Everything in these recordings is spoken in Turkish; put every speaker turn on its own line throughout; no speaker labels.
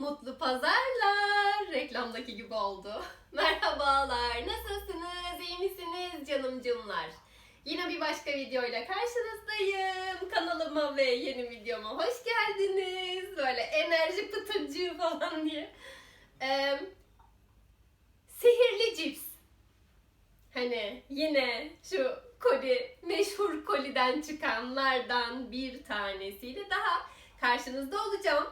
Mutlu pazarlar. Reklamdaki gibi oldu. Merhabalar. Nasılsınız? İyi misiniz canımcımlar? Yine bir başka videoyla karşınızdayım. Kanalıma ve yeni videoma hoş geldiniz. Böyle enerji pıtırcığı falan diye. Ee, sihirli cips. Hani yine şu koli, meşhur koliden çıkanlardan bir tanesiyle daha karşınızda olacağım.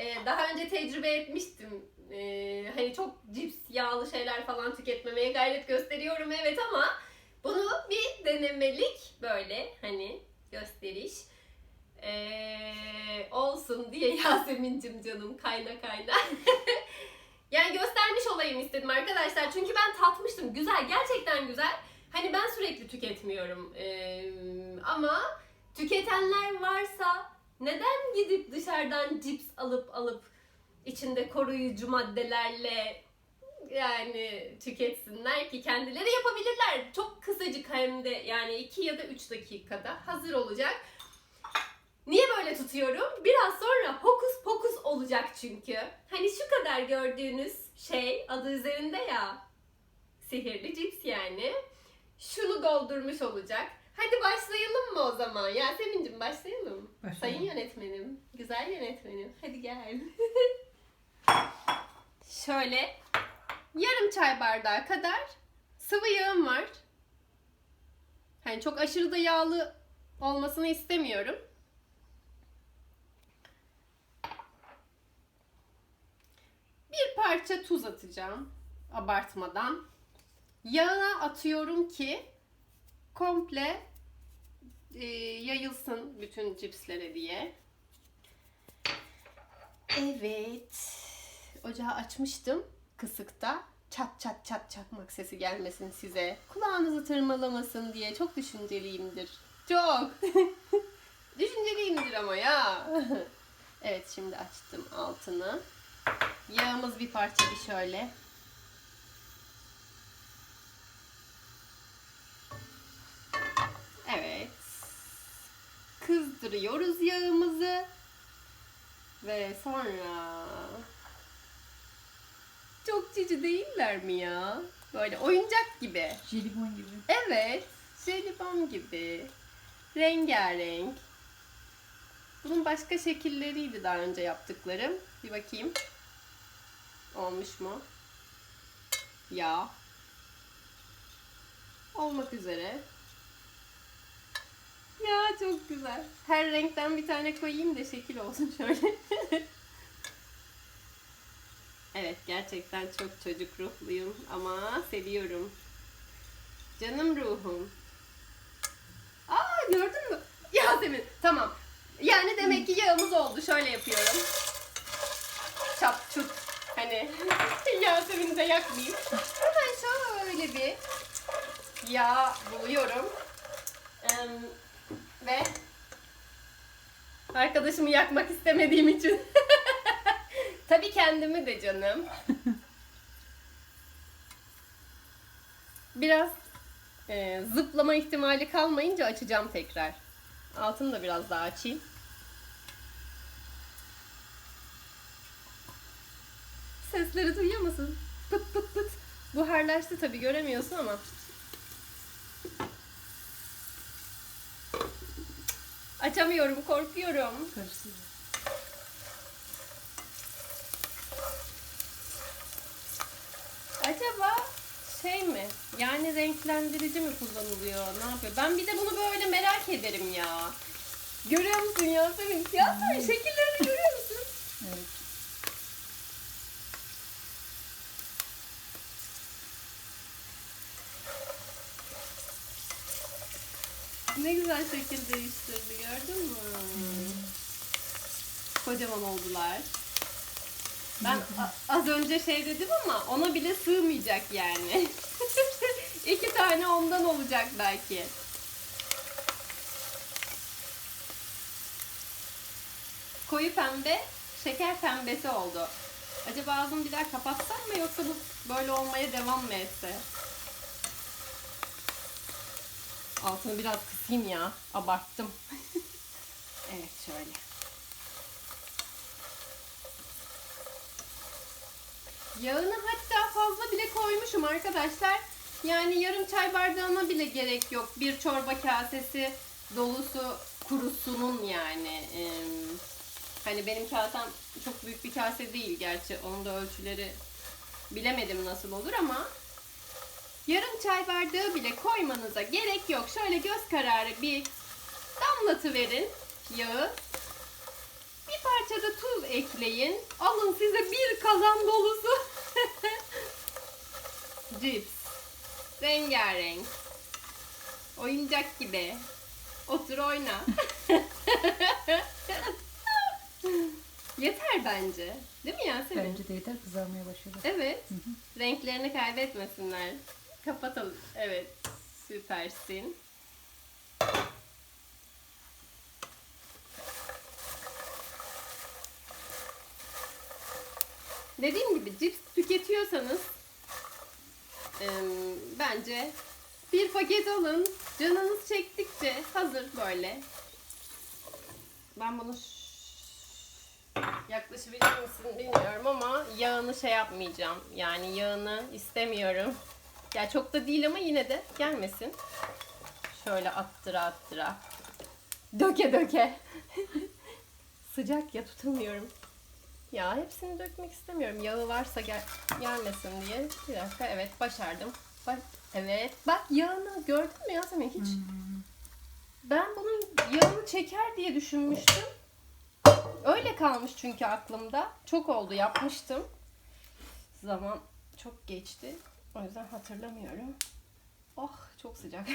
Ee, daha önce tecrübe etmiştim. Ee, hani çok cips, yağlı şeyler falan tüketmemeye gayret gösteriyorum evet ama bunu bir denemelik böyle hani gösteriş ee, olsun diye Yasemin'cim canım kayna kayna. yani göstermiş olayım istedim arkadaşlar. Çünkü ben tatmıştım. Güzel, gerçekten güzel. Hani ben sürekli tüketmiyorum. Ee, ama tüketenler varsa neden gidip dışarıdan cips alıp alıp içinde koruyucu maddelerle yani tüketsinler ki kendileri yapabilirler. Çok kısacık hem de yani 2 ya da 3 dakikada hazır olacak. Niye böyle tutuyorum? Biraz sonra hokus pokus olacak çünkü. Hani şu kadar gördüğünüz şey adı üzerinde ya. Sihirli cips yani. Şunu doldurmuş olacak. Hadi başlayalım mı o zaman? Yasemin'cim başlayalım.
Başlayalım.
Sayın yönetmenim. Güzel yönetmenim. Hadi gel. Şöyle yarım çay bardağı kadar sıvı yağım var. Hani çok aşırı da yağlı olmasını istemiyorum. Bir parça tuz atacağım abartmadan. Yağa atıyorum ki komple e, yayılsın bütün cipslere diye. Evet. Ocağı açmıştım kısıkta. Çat çat çat çakmak sesi gelmesin size. Kulağınızı tırmalamasın diye çok düşünceliyimdir. Çok. düşünceliyimdir ama ya. evet şimdi açtım altını. Yağımız bir parça bir şöyle. Evet. Kızdırıyoruz yağımızı. Ve sonra çok cici değiller mi ya? Böyle oyuncak gibi.
Jelibon gibi.
Evet, jelibon gibi. Rengarenk. Bunun başka şekilleriydi daha önce yaptıklarım. Bir bakayım. Olmuş mu? Ya. Olmak üzere. Ya çok güzel. Her renkten bir tane koyayım da şekil olsun şöyle. evet gerçekten çok çocuk ruhluyum ama seviyorum. Canım ruhum. Aa gördün mü? Yasemin tamam. Yani demek ki yağımız oldu. Şöyle yapıyorum. Çap çut. Hani Yasemin'i de yakmayayım. Hemen şöyle bir yağ buluyorum. Em, ve arkadaşımı yakmak istemediğim için tabii kendimi de canım. Biraz e, zıplama ihtimali kalmayınca açacağım tekrar. Altını da biraz daha açayım. Sesleri duyuyor musun? Pıt pıt pıt. Buharlaştı tabii göremiyorsun ama. Açamıyorum, korkuyorum.
Karıştırıyor.
Acaba şey mi? Yani renklendirici mi kullanılıyor? Ne yapıyor? Ben bir de bunu böyle merak ederim ya. Görüyor musun Yasemin? Yasemin şekillerini görüyor musun?
Evet.
Ne güzel şekil değiştirdi gördün mü? Kocaman oldular. Ben a- az önce şey dedim ama ona bile sığmayacak yani. İki tane ondan olacak belki. Koyu pembe, şeker pembesi oldu. Acaba ağzımı bir daha kapatsam mı yoksa bu böyle olmaya devam mı etse? Altını biraz kısayım ya. Abarttım. evet şöyle. Yağını hatta fazla bile koymuşum arkadaşlar. Yani yarım çay bardağına bile gerek yok. Bir çorba kasesi dolusu kurusunun yani. Ee, hani benim kasem çok büyük bir kase değil gerçi. Onun da ölçüleri bilemedim nasıl olur ama yarım çay bardağı bile koymanıza gerek yok. Şöyle göz kararı bir damlatıverin yağı. Bir parça da tuz ekleyin. Alın size bir kazan dolusu cips. Rengarenk. Oyuncak gibi. Otur oyna. Yeter bence. Değil mi Yasemin?
Bence de yeter kızarmaya başladı.
Evet. Renklerini kaybetmesinler. Kapatalım. Evet. Süpersin. Dediğim gibi cips tüketiyorsanız em, bence bir paket alın. Canınız çektikçe hazır böyle. Ben bunu yaklaşabilir misin bilmiyorum ama yağını şey yapmayacağım. Yani yağını istemiyorum. Ya çok da değil ama yine de gelmesin. Şöyle attıra attıra. Döke döke. Sıcak ya tutamıyorum. Ya hepsini dökmek istemiyorum. Yağı varsa gel gelmesin diye. Bir dakika evet başardım. Bak evet bak yağını gördün mü Yasemin hiç? Ben bunun yağını çeker diye düşünmüştüm. Öyle kalmış çünkü aklımda. Çok oldu yapmıştım. Zaman çok geçti. O yüzden hatırlamıyorum. Oh çok sıcak.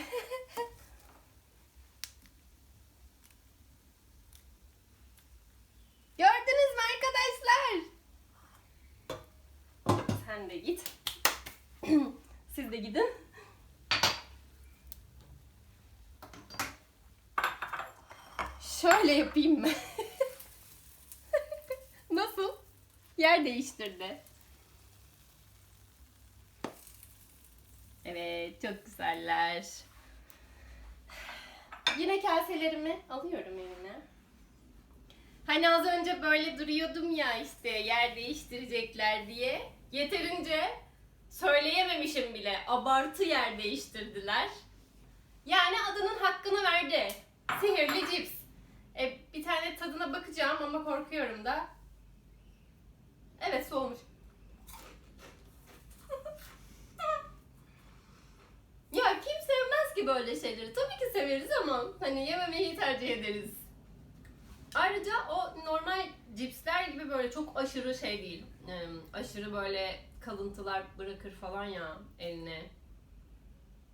Gördünüz mü arkadaşlar? Sen de git. Siz de gidin. Şöyle yapayım mı? Nasıl? Yer değiştirdi. Çok güzeller. Yine kaselerimi alıyorum elime. Hani az önce böyle duruyordum ya işte yer değiştirecekler diye. Yeterince söyleyememişim bile. Abartı yer değiştirdiler. Yani adının hakkını verdi. Sihirli cips. E, bir tane tadına bakacağım ama korkuyorum da. Evet soğumuş. Ya kim sevmez ki böyle şeyleri? Tabii ki severiz ama hani yememeyi tercih ederiz. Ayrıca o normal cipsler gibi böyle çok aşırı şey değil. Aşırı böyle kalıntılar bırakır falan ya eline.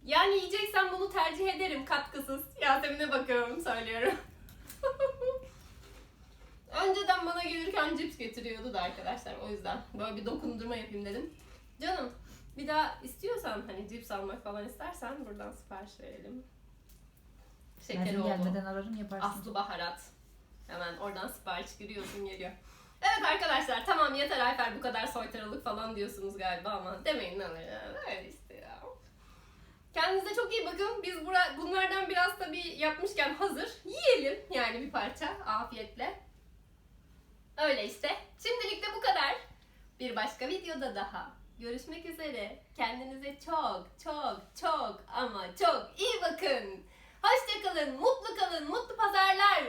Yani yiyeceksen bunu tercih ederim katkısız. Yasemin'e bakıyorum söylüyorum. Önceden bana gelirken cips getiriyordu da arkadaşlar o yüzden böyle bir dokundurma yapayım dedim. Canım bir daha istiyorsan hani cips almak falan istersen buradan sipariş verelim.
Seni
oldu.
gelmeden ararım yaparsın.
Aslı baharat. Hemen oradan sipariş giriyorsun geliyor. Evet arkadaşlar tamam yeter Ayfer bu kadar soytarılık falan diyorsunuz galiba ama demeyin ya. Öyle işte ya. Kendinize çok iyi bakın. Biz bura, bunlardan biraz tabii yapmışken hazır. Yiyelim yani bir parça afiyetle. Öyle işte. Şimdilik de bu kadar. Bir başka videoda daha. Görüşmek üzere. Kendinize çok çok çok ama çok iyi bakın. Hoşçakalın, mutlu kalın, mutlu pazarlar.